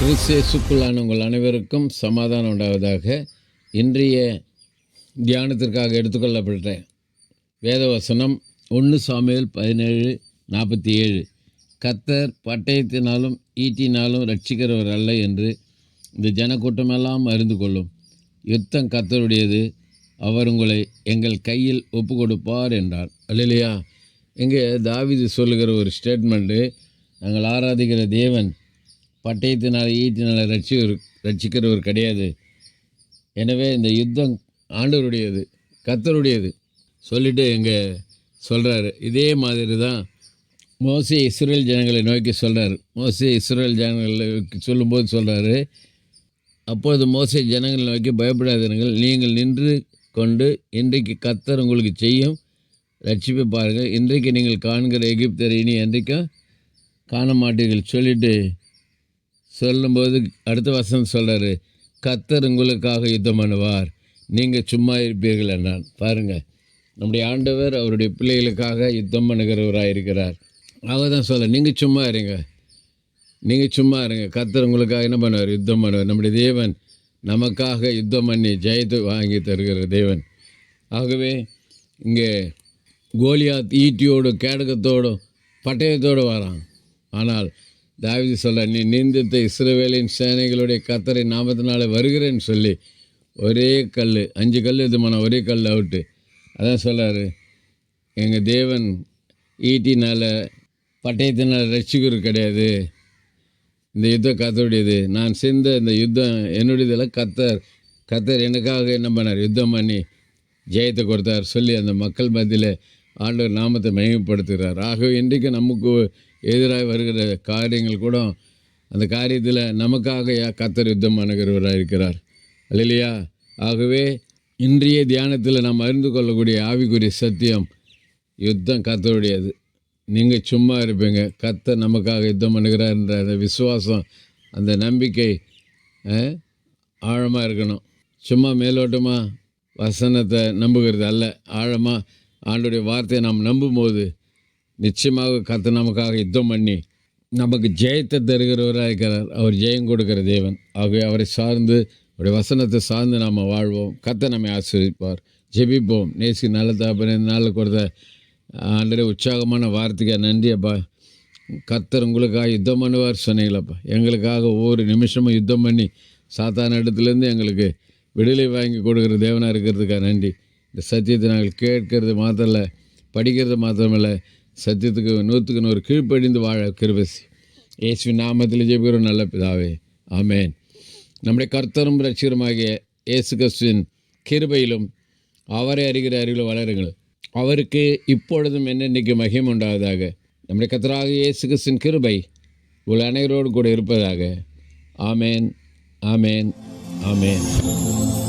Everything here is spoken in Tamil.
கிறிஸ்தேசுக்குள்ளான உங்கள் அனைவருக்கும் சமாதானம் உண்டாவதாக இன்றைய தியானத்திற்காக எடுத்துக்கொள்ளப்பட்ட வேதவசனம் ஒன்று சாமியல் பதினேழு நாற்பத்தி ஏழு கத்தர் பட்டயத்தினாலும் ஈட்டினாலும் ரட்சிக்கிறவர் அல்ல என்று இந்த ஜனக்கூட்டமெல்லாம் அறிந்து கொள்ளும். யுத்தம் கத்தருடையது அவர் உங்களை எங்கள் கையில் ஒப்பு கொடுப்பார் என்றார். அல்லையா இங்கே தாவிது சொல்லுகிற ஒரு ஸ்டேட்மெண்ட்டு நாங்கள் ஆராதிக்கிற தேவன் பட்டயத்தினால் ஈட்டினால் ரட்சி ரட்சிக்கிறவர் கிடையாது. எனவே இந்த யுத்தம் ஆண்டவருடையது கத்தருடையது சொல்லிட்டு எங்கள் சொல்கிறாரு இதே மாதிரி தான் மோசி இஸ்ரேல் ஜனங்களை நோக்கி சொல்கிறார் மோசி இஸ்ரேல் ஜனங்களை சொல்லும்போது சொல்கிறாரு அப்பொழுது மோசை ஜனங்களை நோக்கி பயப்படாதீர்கள். நீங்கள் நின்று கொண்டு இன்றைக்கு கத்தர் உங்களுக்கு செய்யும் ரட்சிப்பை பாருங்கள். இன்றைக்கு நீங்கள் காண்கிற எகிப்தர் இனி என்றைக்கும் காண மாட்டீர்கள் சொல்லிவிட்டு சொல்லும்போது அடுத்த வசனம் சொல்கிறாரு கத்தர் உங்களுக்காக யுத்தம் பண்ணுவார். நீங்கள் சும்மா இருப்பீர்கள் நான் பாருங்கள் நம்முடைய ஆண்டவர் அவருடைய பிள்ளைகளுக்காக யுத்தம் பண்ணுகிறவராக இருக்கிறார். அவர் தான் சொல்ல நீங்கள் சும்மா இருங்க. நீங்கள் சும்மா இருங்க. கத்தர் உங்களுக்காக என்ன பண்ணுவார்? யுத்தம் பண்ணுவார். நம்முடைய தேவன் நமக்காக யுத்தம் பண்ணி ஜெயத்தை வாங்கி தருகிற தேவன். ஆகவே இங்கே கோலியாத் ஈட்டியோடு கேடகத்தோடும் பட்டயத்தோடு வரான். ஆனால் தாவீது சொல்ல நீ நீந்தித்த இஸ்ரவேலின் சேனைகளுடைய கத்தரை நாமத்தினால வருகிறேன்னு சொல்லி ஒரே கல் அஞ்சு கல் இதுமான ஒரே கல் அவுட்டு அதான் சொல்கிறாரு எங்கள் தேவன் ஈட்டினால் பட்டயத்தினால் ரட்சிகர் கிடையாது. இந்த யுத்தம் கத்தருடையது நான் சேர்ந்த இந்த யுத்தம் என்னுடையதில் கத்தர் கத்தர் எனக்காக என்ன பண்ணார்? யுத்தம் பண்ணி ஜெயத்தை கொடுத்தார். சொல்லி அந்த மக்கள் மத்தியில் ஆண்டவர் நாமத்தை மகிமைப்படுத்துகிறார் ஆகவே இன்றைக்கு நமக்கு எதிராக வருகிற காரியங்கள் கூட அந்த காரியத்தில் நமக்காக கத்தர் யுத்தம் பண்ணுகிறவராக இருக்கிறார் இல்லையா ஆகவே இன்றைய தியானத்தில் நாம் அறிந்து கொள்ளக்கூடிய ஆவிக்குரிய சத்தியம் யுத்தம் கத்தருடையது நீங்கள் சும்மா இருப்பீங்க. கத்தர் நமக்காக யுத்தம் பண்ணுகிறார்ன்ற அந்த விசுவாசம் அந்த நம்பிக்கை ஆழமாக இருக்கணும். சும்மா மேலோட்டமாக வசனத்தை நம்புகிறது அல்ல. ஆழமாக ஆண்டுடைய வார்த்தையை நாம் நம்பும்போது நிச்சயமாக கத்த நமக்காக யுத்தம் பண்ணி நமக்கு ஜெயத்தை தருகிறவராக இருக்கிறார். அவர் ஜெயம் கொடுக்கிற தேவன். ஆகவே அவரை சார்ந்து அவருடைய வசனத்தை சார்ந்து நாம் வாழ்வோம். கத்தை நம்மை ஆசிரியப்பார் ஜெபிப்போம். நேசி நல்ல தாப்பனே இந்த நாளில் கொடுத்த ஆண்டரே உற்சாகமான வார்த்தைக்கு நன்றி அப்பா. கத்தர் உங்களுக்காக யுத்தம் பண்ணுவார் சொன்னீங்களப்பா எங்களுக்காக ஒவ்வொரு நிமிஷமும் யுத்தம் பண்ணி சாத்தான இடத்துலேருந்து எங்களுக்கு விடுதலை வாங்கி கொடுக்குற தேவனாக இருக்கிறதுக்காக நன்றி. இந்த சத்தியத்தை நாங்கள் கேட்கறது மாத்திரம் இல்லை படிக்கிறது மாத்திரமில்லை சத்தியத்துக்கு நூற்றுக்கு நூறு கீழ்ப்படிந்து வாழ கிருபசி. இயேசு நாமத்தில் ஜெபிக்கிறோம் நல்ல பிதாவே. ஆமேன். நம்முடைய கர்த்தரும் ரட்சிகருமாகிய இயேசு கிறிஸ்துவின் கிருபையிலும் அவரை அறிகிற அறிவில் வளருங்கள். அவருக்கு இப்பொழுதும் என்னென்னைக்கு மகிம் உண்டாவதாக. நம்முடைய கர்த்தராக இயேசு கிறிஸ்துவின் கிருபை உங்கள் அனைவரோடு கூட இருப்பதாக. ஆமேன். ஆமேன். ஆமேன்.